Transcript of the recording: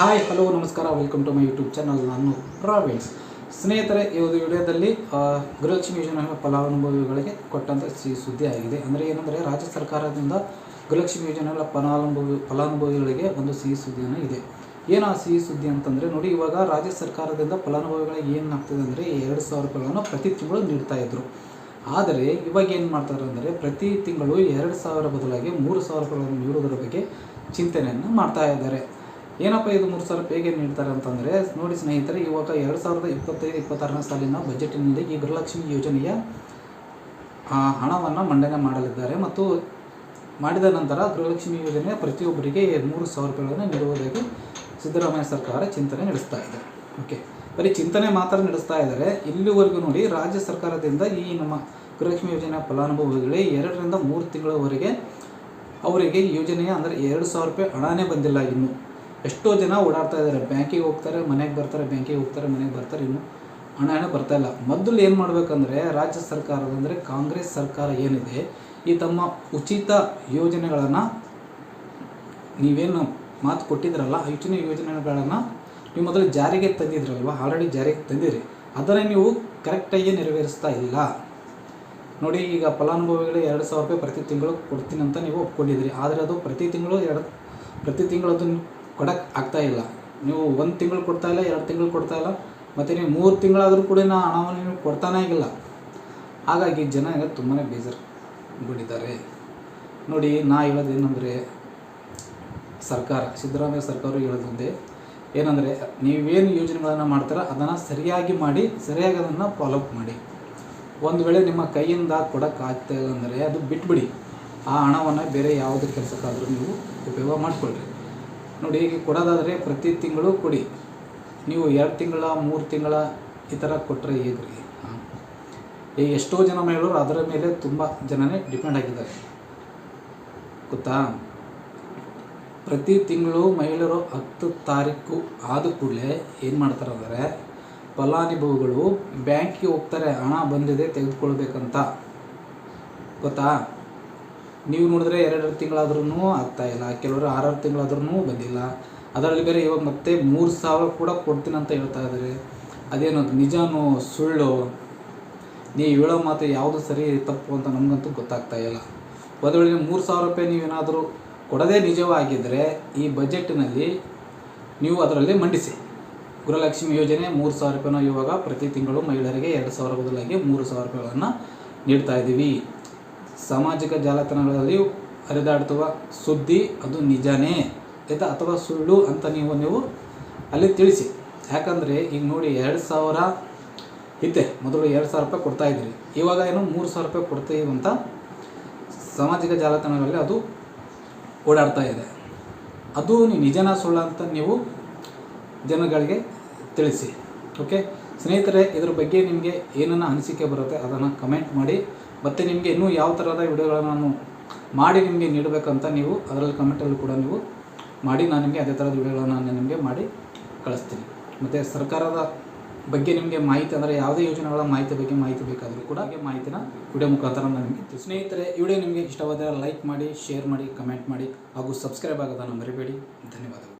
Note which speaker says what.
Speaker 1: Hi hello ನಮಸ್ಕಾರ. Welcome to my YouTube channel ನಾನು ಪ್ರಾವಿನ್ಸ್ ಸ್ನೇಹಿತರೆ ಈ ಒಂದು ವಿಡಿಯೋದಲ್ಲಿ ಗೃಹಲಕ್ಷ್ಮಿ ಯೋಜನೆ ಫಲಾನುಭವಿಗಳಿಗೆ ಕೊಟ್ಟಂಥ ಸುದ್ದಿ ಆಗಿದೆ. ಅಂದರೆ ಏನಂದರೆ, ರಾಜ್ಯ ಸರ್ಕಾರದಿಂದ ಗೃಹಲಕ್ಷ್ಮಿ ಯೋಜನೆಗಳ ಫಲಾನುಭವಿ ಫಲಾನುಭವಿಗಳಿಗೆ ಒಂದು ಸಿಹಿ ಸುದ್ದಿಯನ್ನು ಇದೆ. ಏನು ಆ ಸಿಹಿ ಸುದ್ದಿ ಅಂತಂದರೆ, ನೋಡಿ, ಇವಾಗ ರಾಜ್ಯ ಸರ್ಕಾರದಿಂದ ಫಲಾನುಭವಿಗಳಿಗೆ ಏನಾಗ್ತದೆ ಅಂದರೆ ಎರಡು ಸಾವಿರ ರೂಪಾಯಿಗಳನ್ನು ಪ್ರತಿ ತಿಂಗಳು ನೀಡ್ತಾ ಇದ್ದರು ಆದರೆ, ಇವಾಗ ಏನು ಮಾಡ್ತಾರೆ ಅಂದರೆ, ಪ್ರತಿ ತಿಂಗಳು ಎರಡು ಸಾವಿರ ಬದಲಾಗಿ ಮೂರು ಸಾವಿರ ರೂಪಾಯಿಗಳನ್ನು ನೀಡುವುದರ ಬಗ್ಗೆ ಚಿಂತನೆಯನ್ನು ಮಾಡ್ತಾ ಇದ್ದಾರೆ. ಏನಪ್ಪ ಇದು ಮೂರು ಸಾವಿರ ರೂಪಾಯಿ ಹೇಗೆ ನೀಡ್ತಾರೆ ಅಂತಂದರೆ, ನೋಡಿ ಸ್ನೇಹಿತರೆ, ಇವಾಗ ಎರಡು ಸಾವಿರದ ಇಪ್ಪತ್ತೈದು, ಇಪ್ಪತ್ತಾರನೇ ಸಾಲಿನ ಬಜೆಟಿನಲ್ಲಿ ಈ ಗೃಹಲಕ್ಷ್ಮಿ ಯೋಜನೆಯ ಹಣವನ್ನು ಮಂಡನೆ ಮಾಡಲಿದ್ದಾರೆ ಮತ್ತು ಮಾಡಿದ ನಂತರ ಗೃಹಲಕ್ಷ್ಮಿ ಯೋಜನೆಯ ಪ್ರತಿಯೊಬ್ಬರಿಗೆ ಮೂರು ಸಾವಿರ ರೂಪಾಯಿಗಳನ್ನು ನೀಡುವುದಾಗಿ ಸಿದ್ದರಾಮಯ್ಯ ಸರ್ಕಾರ ಚಿಂತನೆ ನಡೆಸ್ತಾ ಇದೆ. ಓಕೆ, ಬರೀ ಚಿಂತನೆ ಮಾತ್ರ ನಡೆಸ್ತಾ ಇದ್ದಾರೆ. ಇಲ್ಲಿವರೆಗೂ ನೋಡಿ, ರಾಜ್ಯ ಸರ್ಕಾರದಿಂದ ಈ ನಮ್ಮ ಗೃಹಲಕ್ಷ್ಮಿ ಯೋಜನೆಯ ಫಲಾನುಭವಿಗಳೇ ಎರಡರಿಂದ ಮೂರು ತಿಂಗಳವರೆಗೆ ಅವರಿಗೆ ಯೋಜನೆಯ ಅಂದರೆ ಎರಡು ಸಾವಿರ ರೂಪಾಯಿ ಹಣನೇ ಬಂದಿಲ್ಲ ಇನ್ನು. ಎಷ್ಟೋ ಜನ ಓಡಾಡ್ತಾ ಇದ್ದಾರೆ. ಬ್ಯಾಂಕಿಗೆ ಹೋಗ್ತಾರೆ, ಮನೆಗೆ ಬರ್ತಾರೆ, ಬ್ಯಾಂಕಿಗೆ ಹೋಗ್ತಾರೆ, ಮನೆಗೆ ಬರ್ತಾರೆ, ಇನ್ನು ಹಣ ಏನು ಬರ್ತಾ ಇಲ್ಲ. ಮೊದಲು ಏನು ಮಾಡಬೇಕಂದ್ರೆ, ರಾಜ್ಯ ಸರ್ಕಾರದ ಅಂದರೆ ಕಾಂಗ್ರೆಸ್ ಸರ್ಕಾರ ಏನಿದೆ, ಈ ತಮ್ಮ ಉಚಿತ ಯೋಜನೆಗಳನ್ನು ನೀವೇನು ಮಾತು ಕೊಟ್ಟಿದ್ರಲ್ಲ ಯೋಜನೆ ಯೋಜನೆಗಳನ್ನು ನೀವು ಮೊದಲು ಜಾರಿಗೆ ತಂದಿದ್ರಲ್ವ? ಆಲ್ರೆಡಿ ಜಾರಿಗೆ ತಂದಿರಿ. ಅದನ್ನು ನೀವು ಕರೆಕ್ಟಾಗಿ ನೆರವೇರಿಸ್ತಾ ಇಲ್ಲ. ನೋಡಿ, ಈಗ ಫಲಾನುಭವಿಗಳು ಎರಡು ಸಾವಿರ ರೂಪಾಯಿ ಪ್ರತಿ ತಿಂಗಳು ಕೊಡ್ತೀನಿ ಅಂತ ನೀವು ಒಪ್ಕೊಂಡಿದ್ರಿ ಆದರೆ ಅದು ಪ್ರತಿ ತಿಂಗಳು ಎರಡು, ಪ್ರತಿ ತಿಂಗಳು ಅದು ಕೊಡಕ್ಕೆ ಆಗ್ತಾ ಇಲ್ಲ. ನೀವು ಒಂದು ತಿಂಗಳು ಕೊಡ್ತಾ ಇಲ್ಲ, ಎರಡು ತಿಂಗಳು ಕೊಡ್ತಾ ಇಲ್ಲ, ಮತ್ತು ನೀವು ಮೂರು ತಿಂಗಳಾದರೂ ಕೂಡ ನಾ ಹಣವನ್ನು ನೀವು ಕೊಡ್ತಾನೇ ಆಗಿಲ್ಲ ಹಾಗಾಗಿ ಜನ ಈಗ ತುಂಬಾ ಬೇಜಾರುಗೊಂಡಿದ್ದಾರೆ. ನೋಡಿ, ನಾ ಹೇಳೋದು ಏನಂದರೆ ಸರ್ಕಾರ, ಸಿದ್ದರಾಮಯ್ಯ ಸರ್ಕಾರ ಹೇಳೋದೊಂದೇ ಏನಂದರೆ, ನೀವೇನು ಯೋಜನೆಗಳನ್ನು ಮಾಡ್ತಾರೋ, ಅದನ್ನು ಸರಿಯಾಗಿ ಮಾಡಿ, ಸರಿಯಾಗಿ ಅದನ್ನು ಫಾಲೋಅಪ್ ಮಾಡಿ. ಒಂದು ವೇಳೆ ನಿಮ್ಮ ಕೈಯಿಂದ ಕೊಡೋಕ್ಕೆ ಆಗ್ತಾ ಇಲ್ಲ ಅಂದರೆ, ಅದು ಬಿಟ್ಬಿಡಿ. ಆ ಹಣವನ್ನು ಬೇರೆ ಯಾವುದೇ ಕೆಲಸಕ್ಕಾದರೂ ನೀವು ಉಪಯೋಗ ಮಾಡಿಕೊಳ್ಳ್ರಿ ನೋಡಿ ಈಗ ಕೊಡೋದಾದರೆ ಪ್ರತಿ ತಿಂಗಳು ಕೊಡಿ. ನೀವು ಎರಡು ತಿಂಗಳ, ಮೂರು ತಿಂಗಳ ಈ ಥರ ಕೊಟ್ಟರೆ ಹೇಗ್ರಿ? ಹಾಂ. ಈಗ ಎಷ್ಟೋ ಜನ ಮಹಿಳೆಯರು ಅದರ ಮೇಲೆ ತುಂಬ ಜನನೇ ಡಿಪೆಂಡ್ ಆಗಿದ್ದಾರೆ. ಗೊತ್ತಾ? ಪ್ರತಿ ತಿಂಗಳು ಮಹಿಳೆಯರು ಹತ್ತು ತಾರೀಕು ಆದ ಕೂಡಲೇ ಏನು ಮಾಡ್ತಾರೆ ಅಂದರೆ, ಫಲಾನುಭವಿಗಳು ಬ್ಯಾಂಕಿಗೆ ಹೋಗ್ತಾರೆ, ಹಣ ಬಂದಿದೆ ತೆಗೆದುಕೊಳ್ಬೇಕಂತ. ಗೊತ್ತಾ? ನೀವು ನೋಡಿದ್ರೆ ಎರಡೆರಡು ತಿಂಗಳಾದ್ರೂ ಆಗ್ತಾ ಇಲ್ಲ, ಕೆಲವರು ಆರಾರು ತಿಂಗಳಾದ್ರೂ ಬಂದಿಲ್ಲ. ಅದರಲ್ಲಿ ಬೇರೆ ಇವಾಗ ಮತ್ತೆ ಮೂರು ಸಾವಿರ ಕೂಡ ಕೊಡ್ತೀನಿ ಅಂತ ಹೇಳ್ತಾ ಇದ್ದಾರೆ. ಅದೇನು ಅದು ನಿಜನೋ ಸುಳ್ಳು? ನೀವು ಹೇಳೋ ಮಾತು ಯಾವುದು ಸರಿ ತಪ್ಪು ಅಂತ ನಮಗಂತೂ ಗೊತ್ತಾಗ್ತಾ ಇಲ್ಲ. ಒಂದು ವೇಳೆ ಮೂರು ಸಾವಿರ ರೂಪಾಯಿ ನೀವೇನಾದರೂ ಕೊಡದೇ ನಿಜವಾಗಿದ್ದರೆ ಈ ಬಜೆಟ್ನಲ್ಲಿ ನೀವು ಅದರಲ್ಲಿ ಮಂಡಿಸಿ. ಗೃಹಲಕ್ಷ್ಮಿ ಯೋಜನೆ ಮೂರು ಸಾವಿರ ರೂಪಾಯಿನ ಇವಾಗ ಪ್ರತಿ ತಿಂಗಳು ಮಹಿಳೆಯರಿಗೆ ಎರಡು ಸಾವಿರ ಬದಲಾಗಿ ಮೂರು ಸಾವಿರ ರೂಪಾಯಿಗಳನ್ನು ನೀಡ್ತಾ ಇದ್ದೀವಿ ಸಾಮಾಜಿಕ ಜಾಲತಾಣಗಳಲ್ಲಿ ಹರಿದಾಡ್ತುವ ಸುದ್ದಿ ಅದು ನಿಜನೇ? ಆಯಿತಾ ಅಥವಾ ಸುಳ್ಳು ಅಂತ ನೀವು ನೀವು ಅಲ್ಲಿ ತಿಳಿಸಿ. ಯಾಕಂದರೆ ಈಗ ನೋಡಿ ಎರಡು ಸಾವಿರ ಇದ್ದೆ. ಮೊದಲು ಎರಡು ಸಾವಿರ ರೂಪಾಯಿ ಕೊಡ್ತಾ ಇದ್ರಿ ಇವಾಗ ಏನು ಮೂರು ಸಾವಿರ ರೂಪಾಯಿ ಕೊಡ್ತೀವಿ ಅಂತ ಸಾಮಾಜಿಕ ಜಾಲತಾಣಗಳಲ್ಲಿ ಅದು ಓಡಾಡ್ತಾ ಇದೆ. ಅದು ನಿಜನ ಸುಳ್ಳು ಅಂತ ನೀವು ಜನಗಳಿಗೆ ತಿಳಿಸಿ. ಓಕೆ? ಸ್ನೇಹಿತರೆ, ಇದ್ರ ಬಗ್ಗೆ ನಿಮಗೆ ಏನನ್ನ ಅನಿಸಿಕೆ ಬರುತ್ತೆ ಅದನ್ನು ಕಮೆಂಟ್ ಮಾಡಿ. ಮತ್ತು ನಿಮಗೆ ಇನ್ನೂ ಯಾವ ಥರದ ವಿಡಿಯೋಗಳನ್ನು ನಾನು ಮಾಡಿ ನಿಮಗೆ ನೀಡಬೇಕಂತ ನೀವು ಅದರಲ್ಲಿ ಕಮೆಂಟಲ್ಲಿ ಕೂಡ ನೀವು ಮಾಡಿ, ನಾನು ನಿಮಗೆ ಅದೇ ಥರದ ವಿಡಿಯೋಗಳನ್ನು ನಾನು ನಿಮಗೆ ಮಾಡಿ ಕಳಿಸ್ತೀನಿ. ಮತ್ತು ಸರ್ಕಾರದ ಬಗ್ಗೆ ನಿಮಗೆ ಮಾಹಿತಿ ಅಂದರೆ ಯಾವುದೇ ಯೋಜನೆಗಳ ಮಾಹಿತಿ ಬಗ್ಗೆ ಮಾಹಿತಿ ಬೇಕಾದರೂ ಕೂಡ ಹಾಗೆ ಮಾಹಿತಿನ ವಿಡಿಯೋ ಮುಖಾಂತರ ನಾನು. ಸ್ನೇಹಿತರೆ, ಈ ವಿಡಿಯೋ ನಿಮಗೆ ಇಷ್ಟವಾದರೆ ಲೈಕ್ ಮಾಡಿ ಶೇರ್ ಮಾಡಿ ಕಮೆಂಟ್ ಮಾಡಿ ಹಾಗೂ ಸಬ್ಸ್ಕ್ರೈಬ್ ಆಗೋದನ್ನು ಮರಿಬೇಡಿ. ಧನ್ಯವಾದಗಳು.